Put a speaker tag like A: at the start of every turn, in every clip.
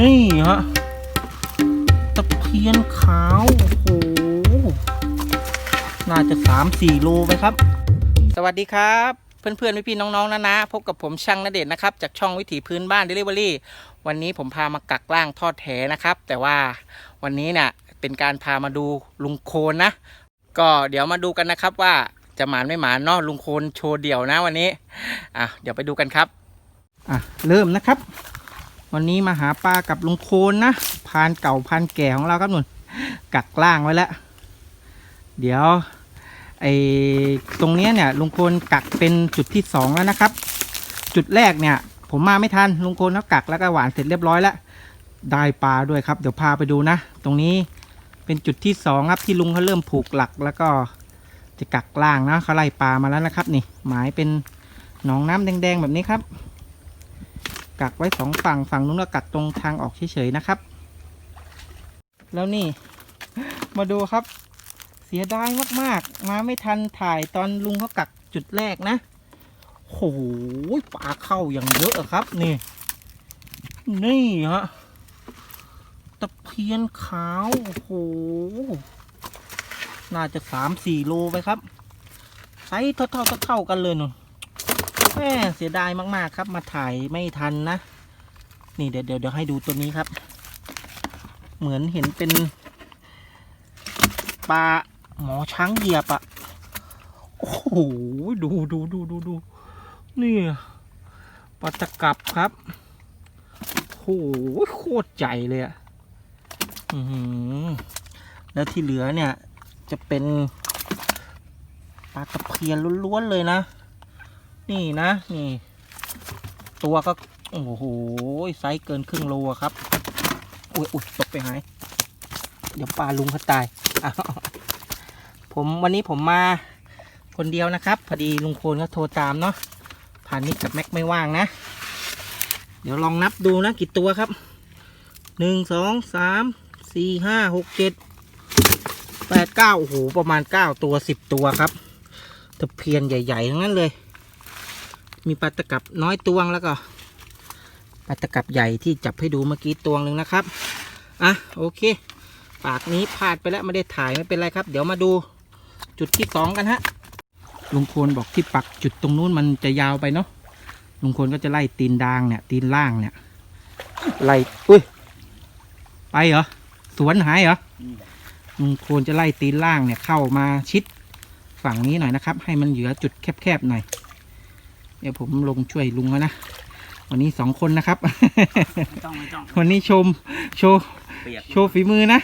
A: นี่ฮะตะเพียนขาวโอ้โหน่าจะสามสี่โลไปครับ สวัสดีครับ เพื่อนๆพี่ๆน้องๆนะนะพบกับผมช่างนเดชนนะครับ จากช่องวิถีพื้นบ้าน Delivery วันนี้ผมพามากักล่างทอดแถนะครับ แต่ว่าวันนี้เนี่ยเป็นการพามาดูลุงโคนนะ ก็เดี๋ยวมาดูกันนะครับว่าจะหมานไม่หมานเนาะลุงโคนโชว์เดี่ยวนะวันนี้อะเดี๋ยวไปดูกันครับอะเริ่มนะครับ วันนี้มาหาปลากับลุงโคนนะพานเก่าพานแก่ของเราครับนุ่นกักล่างไว้แล้ว เดี๋ยวไอ้ตรงเนี้ยเนี่ยลุงโคนกักเป็นจุดที่สองแล้วนะครับ จุดแรกเนี่ย ผมมาไม่ทันลุงโคนเขากักแล้วก็หวานเสร็จเรียบร้อยแล้วได้ปลาด้วยครับ เดี๋ยวพาไปดูนะ ตรงนี้เป็นจุดที่สองครับที่ลุงเขาเริ่มผูกหลักแล้วก็จะกักล่างนะเขาไล่ปลามาแล้วนะครับ นี่หมายเป็นหนองน้ำแดงๆแบบนี้ครับ กักไว้สองฝั่งฝั่งนู้นก็กักตรงทางออกเฉยๆนะครับ แล้วนี่ มาดูครับ เสียดายมากๆ มาไม่ทันถ่ายตอนลุงเขากักจุดแรกนะโอ้โหปลาเข้าอย่างเยอะอะครับ นี่ นี่ฮะตะเพียนขาวโอ้โหน่าจะสามสี่โลไปครับไซส์เท่าๆเท่าๆกันเลยนุ่น แม่เสียดายมาก ๆ ครับ มาถ่ายไม่ทันนะ นี่เดี๋ยวเดี๋ยวเดี๋ยวให้ดูตัวนี้ครับ เหมือนเห็นเป็นปลาหมอช้างเหยียบอะโอ้โหดูดูดูดูดูนี่ปลาตะกับครับโอ้โหโคตรใหญ่เลยอะอแล้วที่เหลือเนี่ยจะเป็นปลาตะเพียนล้วนๆเลยนะ นี่นะ นี่ ตัวก็ โอ้โหไซส์เกินครึ่งโลครับ อุ้ยอุ้ยตกไปหาย เดี๋ยวปลาลุงเขาตายผมวันนี้ผมมาคนเดียวนะครับ พอดีลุงโคนเขาโทรตามเนาะผ่านนิกกับแม็กไม่ว่างนะ เดี๋ยวลองนับดูนะกี่ตัวครับหนึ่งสองสามสี่ห้าหกเจ็ดแปดเก้าโอ้โหประมาณเก้าตัวสิบตัวครับตะเพียนใหญ่ๆทั้งนั้นเลย มีปลาตะกับน้อยตวงแล้วก็ปลาตะกับใหญ่ที่จับให้ดูเมื่อกี้ตวงหนึ่งนะครับ อะโอเค ปากนี้พลาดไปแล้วไม่ได้ถ่ายไม่เป็นไรครับ เดี๋ยวมาดูจุดที่สองกันฮะ ลุงโคนบอกที่ปักจุดตรงนู้นมันจะยาวไปเนาะ ลุงโคนก็จะไล่ตีนดางเนี่ย ตีนล่างเนี่ย ไล่ อุ้ย ไปเหรอ สวนหายเหรอ ลุงโคนจะไล่ตีนล่างเนี่ยเข้ามาชิดฝั่งนี้หน่อยนะครับ ให้มันเหลือจุดแคบๆหน่อย เดี๋ยวผมลงช่วยลุงแล้วนะ วันนี้สองคนนะครับ
B: ไม่ต้องไม่ต้อง
A: วันนี้ชมโชว์
B: เปียก
A: โชว์ฝีมือนะ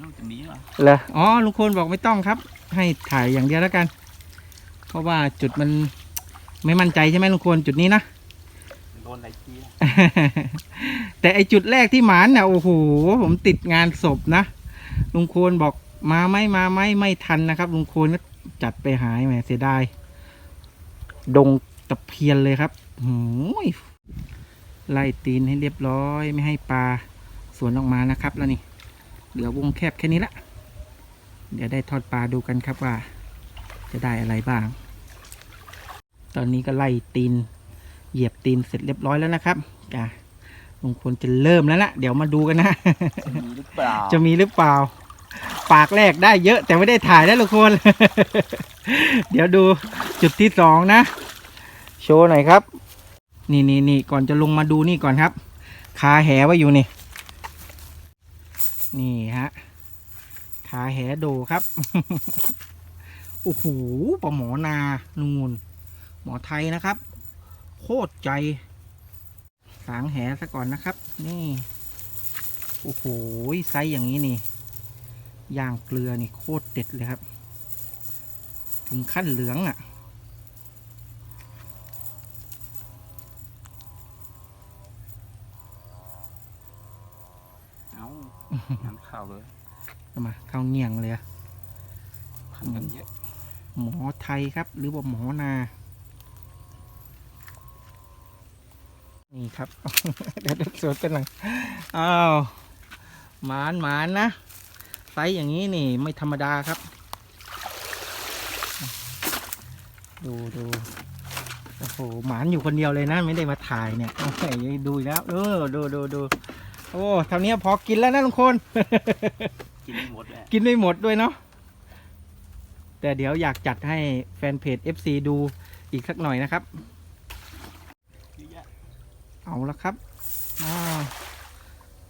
B: น่าจะมีเหรอ
A: เหรออ๋อลุงโคนบอกไม่ต้องครับ ให้ถ่ายอย่างเดียวแล้วกัน เพราะว่าจุดมันไม่มั่นใจใช่ไหมลุงโคนจุดนี้นะ
B: โดนอะไรที
A: แต่ไอจุดแรกที่หมานเนี่ยโอ้โหผมติดงานศพนะลุงโคนบอกมาไหมมาไหมไม่ทันนะครับลุงโคนก็จัดไปหายแหมเสียดายดง ตะเพียนเลยครับโอ้ยไล่ตีนให้เรียบร้อยไม่ให้ปลาสวนออกมานะครับ แล้วนี่เหลือวงแคบแค่นี้ละ เดี๋ยวได้ทอดปลาดูกันครับว่า จะได้อะไรบ้าง ตอนนี้ก็ไล่ตีน เหยียบตีนเสร็จเรียบร้อยแล้วนะครับจ้ะลุงพลจะเริ่มแล้วนะเดี๋ยวมาดูกันนะ
B: จะมีหรือเปล่า
A: จะมีหรือเปล่า ปากแรกได้เยอะแต่ไม่ได้ถ่ายได้ลุงพลเดี๋ยวดูจุดที่สองนะ โชว์หน่อยครับ นี่นี่นี่ก่อนจะลงมาดูนี่ก่อนครับ คาแหไว้อยู่นี่ นี่ฮะขาแหโดครับ โอ้โหปลาหมอนานูน หมอไทยนะครับ โคตรใจสางแหซะก่อนนะครับ นี่ โอ้โหไซส์อย่างนี้นี่ย่างเกลือนี่โคตรเด็ดเลยครับ ถึงขั้นเหลืองอะ่ะ
B: เอาน้ำข้าวเลย
A: เอามาเข้าเงี่ยงเลยอะ
B: พันกันเยอะ
A: หมอไทยครับ หรือว่าหมอนา นี่ครับเดี๋ยวเดี๋ยวสวนกันหน่อยอ้าวหมานหมานนะไซส์อย่างนี้นี่ไม่ธรรมดาครับ ดูดูโอ้โหหมานอยู่คนเดียวเลยนะ ไม่ได้มาถ่ายเนี่ยโอ้ยดูอีกแล้วเออดูดูดูโอ้เท่านี้พอกินแล้วนะลุงคน
B: กินไม่หมดเลย
A: กินไม่หมดด้วยเนาะแต่เดี๋ยวอยากจัดให้แฟนเพจ FC ดูอีกสักหน่อยนะครับ
B: เยอะแยะ
A: เอาละครับอา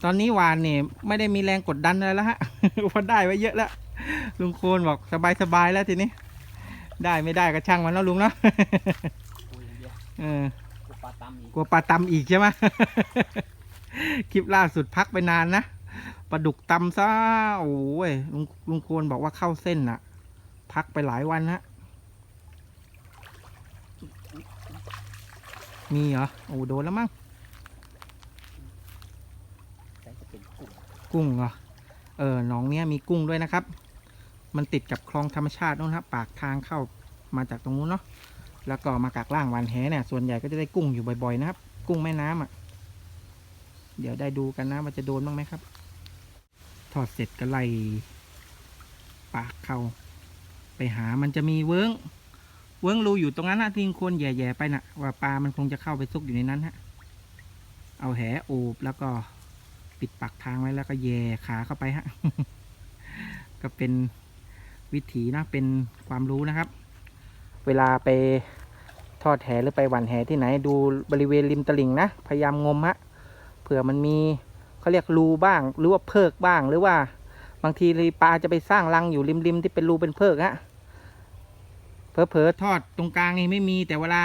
A: ตอนนี้วานเนี่ยไม่ได้มีแรงกดดันอะไรแล้วฮะเพราะได้ไว้เยอะแล้ว ลุงโคนบอกสบายๆแล้วทีนี้ ได้ไม่ได้ก็ช่างมันแล้วลุงเนาะ
B: โอ้ยเยอะ
A: เออ
B: กูปลาตำอีก
A: กลัวปลาตำอีกใช่ไหมคลิปล่าสุดพักไปนานนะ ปลาดุกตำซะโอ้ยลุงลุงโคนบอกว่าเข้าเส้นน่ะ พักไปหลายวันฮะมีเหรอโอ้โดนแล้วมั้ง
B: กุ้ง
A: เหรอเออหนองเนี้ยมีกุ้งด้วยนะครับ มันติดกับคลองธรรมชาตินู่นครับปากทางเข้ามาจากตรงนู้นเนาะแล้วก็มากักล่างวานแหเนี่ยส่วนใหญ่ก็จะได้กุ้งอยู่บ่อยๆนะครับ กุ้งแม่น้ำอะ เดี๋ยวได้ดูกันนะว่าจะโดนบ้างไหมครับ ทอดเสร็จก็ไล่ปากเขาไปหามันจะมีเวิ้งเวิ้งรูอยู่ตรงนั้นนะที่คนแย่ๆไปน่ะ ว่าปลามันคงจะเข้าไปซุกอยู่ในนั้นฮะ เอาแหโอบแล้วก็ปิดปากทางไว้แล้วก็แย่ขาเข้าไปฮะ ก็เป็นวิถีนะเป็นความรู้นะครับ เวลาไปทอดแหหรือไปหว่านแหที่ไหนดูบริเวณริมตลิ่งนะ พยายามงมฮะเผื่อมันมี เขาเรียกรูบ้าง หรือว่าเพิกบ้าง หรือว่า บางทีปลาจะไปสร้างรังอยู่ริมๆที่เป็นรูเป็นเพิกฮะเผลอๆทอดตรงกลางนี่ไม่มีแต่เวลา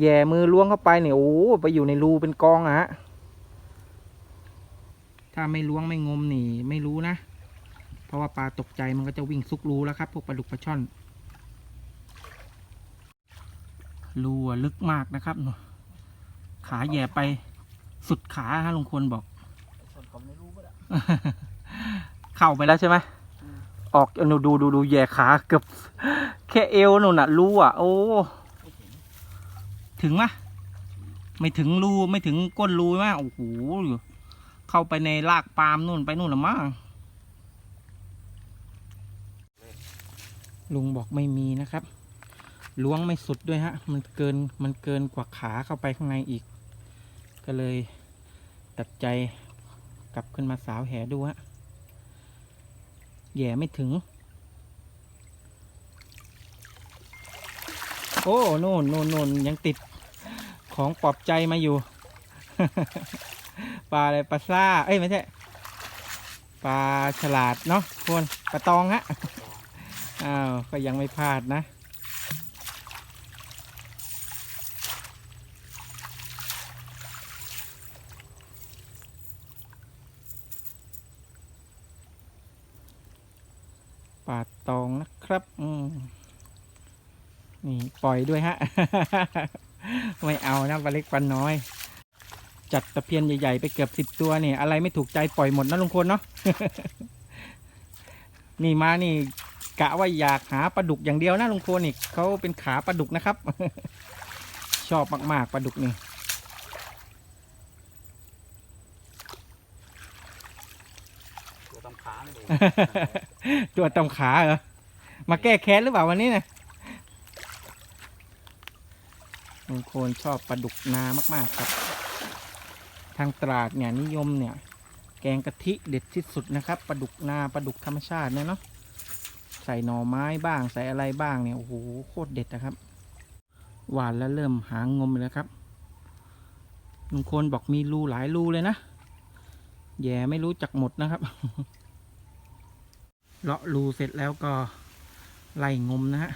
A: แย่มือล้วงเข้าไปเนี่ยโอ้ไปอยู่ในรูเป็นกองอะฮะถ้าไม่ล้วงไม่งมนี่ ไม่รู้นะ เพราะว่าปลาตกใจมันก็จะวิ่งซุกรูแล้วครับ พวกปลาดุกปลาช่อนรูลึกมากนะครับ ขาแย่ไปสุดขาฮะลุงควรบอก
B: ส่วนผมไม่รู้ก็ได้
A: เข้าไปแล้วใช่ไห
B: ม
A: ออกเอาหนูดูดูดูแย่ขาเกือบแค่เอวหนูน่ะรูอะ โอ้
B: ไม่เห็น
A: ถึงมะไม่ถึงรูไม่ถึงก้นรูมะโอ้โหอยู่เข้าไปในรากปาล์มนู่นไปนู่นละมั้งลุงบอกไม่มีนะครับ ล้วงไม่สุดด้วยฮะ มันเกินมันเกินกว่าขาเข้าไปข้างในอีก ก็เลยตัดใจ กลับขึ้นมาสาวแหดูฮะแย่ไม่ถึง โอ้โน่นโน่นโน่นยังติดของปลอบใจมาอยู่ ปลาอะไรปลาซ่า เอ้ย ไม่ใช่ ปลาฉลาดเนาะควรปลาตองฮะ อ้าว ก็ยังไม่พลาดนะ ปลาตองนะครับ อืมนี่ปล่อยด้วยฮะ ไม่เอานะปลาเล็กปลาน้อย จัดตะเพียนใหญ่ๆไปเกือบสิบตัวเนี่ยอะไรไม่ถูกใจปล่อยหมดนะลุงพลเนาะ นี่มานี่ กะว่าอยากหาปลาดุกอย่างเดียวนะลุงพลนี่เขาเป็นขาปลาดุกนะครับ ชอบมากๆปลาดุกนี่
B: ตัวต
A: ตัวตำขาเหรอ มาแก้แค้นหรือเปล่าวันนี้นี่ยลุงโคนชอบปลาดุกนามาก ๆ ครับ ทางตราดเนี่ยนิยมเนี่ย แกงกะทิเด็ดที่สุดนะครับปลาดุกนาปลาดุกธรรมชาติเนี่ยเนาะใส่หน่อไม้บ้างใส่อะไรบ้างเนี่ยโอ้โหโคตรเด็ดนะครับ หวานแล้วเริ่มหางงมแล้วครับลุงโคนบอกมีรูหลายรูเลยนะแย่ไม่รู้จักหมดนะครับ เลาะรูเสร็จแล้วก็ไล่งมนะฮะ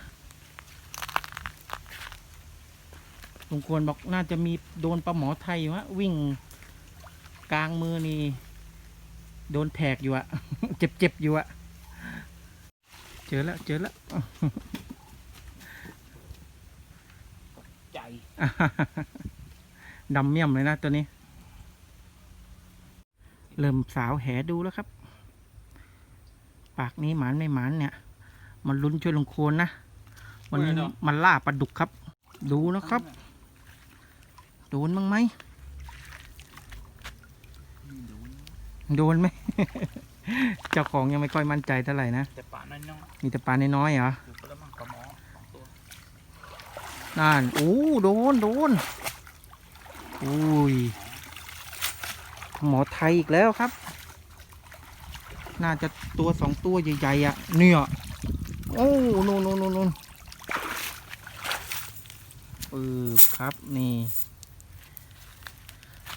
A: ลุงควรบอกน่าจะมีโดนปลาหมอไทยอยู่ฮะวิ่งกลางมือนี่ โดนแทกอยู่อะเจ็บๆอยู่อะเจอแล้วเจอแล้ว
B: ใจ
A: ดำเมี่ยมเลยนะตัวนี้ เริ่มสาวแหดูแล้วครับ ปากนี้หมานไม่หมานเนี่ย มันลุ้นช่วยลงโคนนะ วันนี้มันล่าปลาดุกครับ ดูนะครับ โดนบ้างไหม โดนไหม เจ้าของยังไม่ค่อยมั่นใจเท่าไหร่นะ
B: แต่ปลาน้อย
A: มีแต่ปลาน้อยๆเหรอ
B: ๆอยู่ก็แล้วมั่งปลาหมอสองตัว
A: นั่นโอ้โดนโดนอุ้ยหมอไทยอีกแล้วครับ น่าจะตัวสองตัวใหญ่ๆอะเนี่ยโอ้นู่นนู่นนู่นนู่นเออครับนี่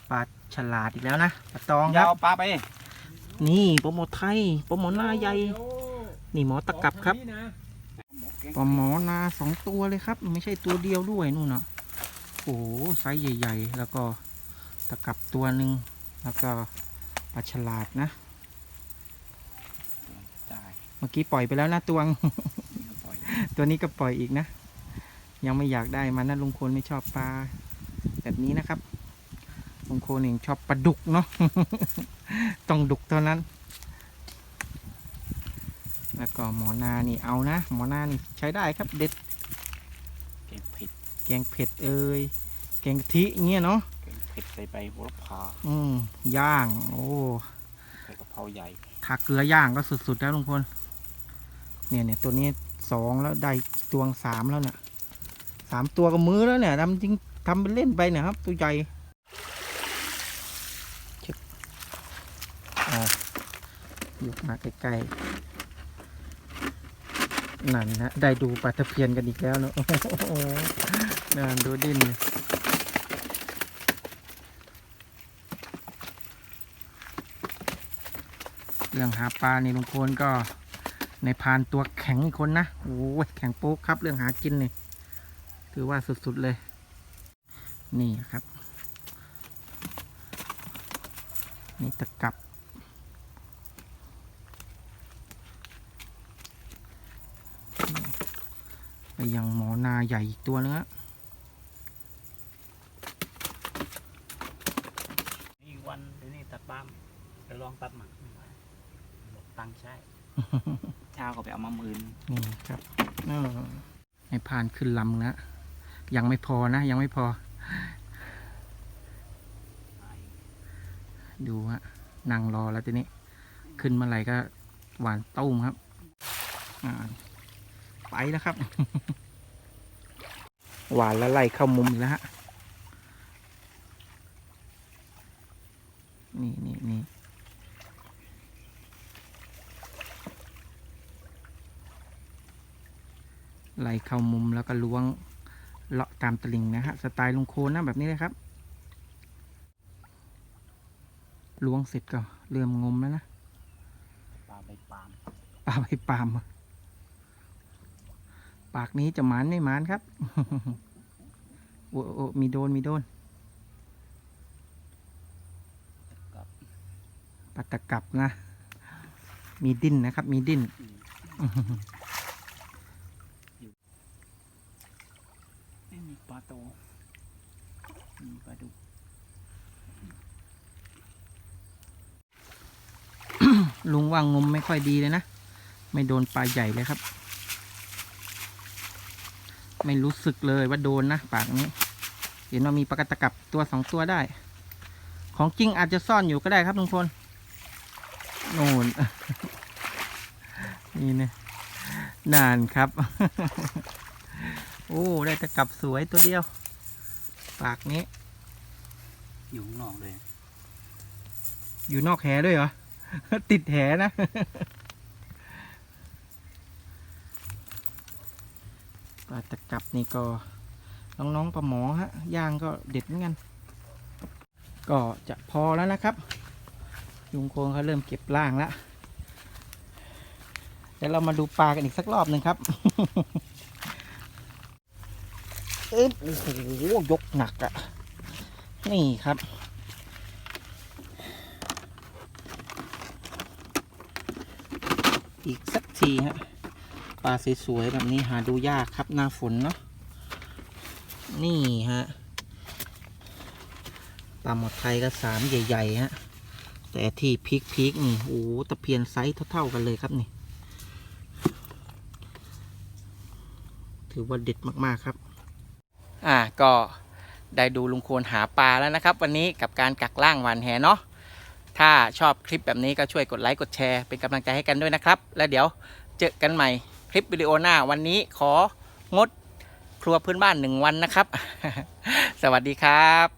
A: ปลาฉลาดอีกแล้วนะปลาตองค
B: ยา
A: รับ
B: วปลาไป
A: นี่ปลาหมอไทยปลาหมอหน้าใหญ่นี่หมอตะกับครับปลาหมอนาสองตัวเลยครับ ไม่ใช่ตัวเดียวด้วยนู่นน่ะโอ้โหไซส์ใหญ่ ๆ แล้วก็ตะกับตัวหนึ่งแล้วก็ปลาฉลาดนะ
B: ได้
A: เมื่อกี้ปล่อยไปแล้วนะตวง
B: ปล่อย
A: ตัวนี้ก็ปล่อยอีกนะ ยังไม่อยากได้มันนะลุงโคนไม่ชอบปลาแบบนี้นะครับลุงโคนเองชอบปลาดุกเนาะต้องดุกเท่านั้น แล้วก็หมอนานี่เอานะ หมอนานี่ใช้ได้ครับเด็ด
B: เก่งเผ็ด
A: แกงเผ็ดเอ่ยแกงกะทิเงี้ยเนาะ
B: เก่งเผ็ดใส่ใบโหระพา
A: อืมย่าง โอ้
B: ใส่กะเพราใหญ่
A: ทาเกลือย่างก็สุดๆแล้วลุงพล เนี่ยเนี่ยตัวนี้สองแล้วได้ตวงสามแล้วเนี่ยสามตัวกับมือแล้วเนี่ยทำจริงทำเป็นเล่นไปนี่ยครับ ตัวใหญ่ชึบอ่ายกมาใกล้ๆนั่นนะได้ดูปลาตะเพียนกันอีกแล้วเนอะโอ้โหนั่นดูดิ้นเรื่องหาปลาในี่ลุงคนก็ ในพานตัวแข็งอีกคนนะโอ้ยแข็งโป๊กครับเรื่องหากินนี่ถือว่าสุดๆเลย นี่ครับ นี่ตะกับ ไปยังหมอนาใหญ่อีกตัวนึงอะ
B: นี่วันเดี๋ยวนี้ตัดปาล์มไปลองตัดหมักบอกตังค์ใช้ เช้าก็ไปเอามาหมื่น
A: นี่ครับเออในพรานขึ้นลำนะ ยังไม่พอนะ ยังไม่พอ ดูฮะนั่งรอแล้วทีนี้ ขึ้นเมื่อไหร่ก็หวานต้มครับไปแล้วครับ หวานแล้วไล่เข้ามุมอีกแล้วฮะ นี่นี่นี่ ไล่เข้ามุมแล้วก็ล้วงเลาะตามตลิ่งนะฮะสไตล์ลุงโคนนะแบบนี้เลยครับล้วงเสร็จก็เริ่มงมแล้วนะ
B: ปลาใบปาล์ม
A: ปลาใบปาล์มปากนี้จะหมานไม่หมานครับโอ้โอ้มีโดนมีโดน
B: กับ
A: ปลาตะกับนะ มีดิ้นนะครับ มีดิ้น
B: มีปลาโต มีปลาดุก
A: ลุงว่างมไม่ค่อยดีเลยนะ ไม่โดนปลาใหญ่เลยครับ ไม่รู้สึกเลยว่าโดนนะ ปากนี้ เห็นว่ามีปลากระตะกับตัวสองตัวได้ ของจริงอาจจะซ่อนอยู่ก็ได้ครับลุงพลโน่นนี่นะนานครับ โอ้ ได้ตะกับสวยตัวเดียว ปากนี้
B: อยู่ข้างนอกเลย
A: อยู่นอกแหด้วยเหรอ ติดแหนะ ปลาตะกับนี่ก็ น้องๆปลาหมอฮะ ย่างก็เด็ดเหมือนกัน ก็จะพอแล้วนะครับ ยุงโคงเขาเริ่มเก็บล่างแล้ว เดี๋ยวเรามาดูปลากันอีกสักรอบหนึ่งครับ เอ๊ะโอ้โหยกหนักอะ่ะ นี่ครับ อีกสักทีฮะปลาสวยๆแบบนี้หาดูยากครับหน้าฝนเนาะนี่ฮะปลาหมดไทยก็สามใหญ่ๆฮะแต่ที่พีกๆนี่โอ้โหตะเพียนไซส์เท่าๆกันเลยครับนี่ ถือว่าเด็ดมากๆครับ อ่าก็ได้ดูลุงควรหาปลาแล้วนะครับ วันนี้กับการกักล่างหวานแหเนาะถ้าชอบคลิปแบบนี้ก็ช่วยกดไลค์กดแชร์เป็นกำลังใจให้กันด้วยนะครับ แล้วเดี๋ยวเจอกันใหม่คลิปวิดีโอหน้าวันนี้ของดครัวพื้นบ้านหนึ่งวันนะครับ สวัสดีครับ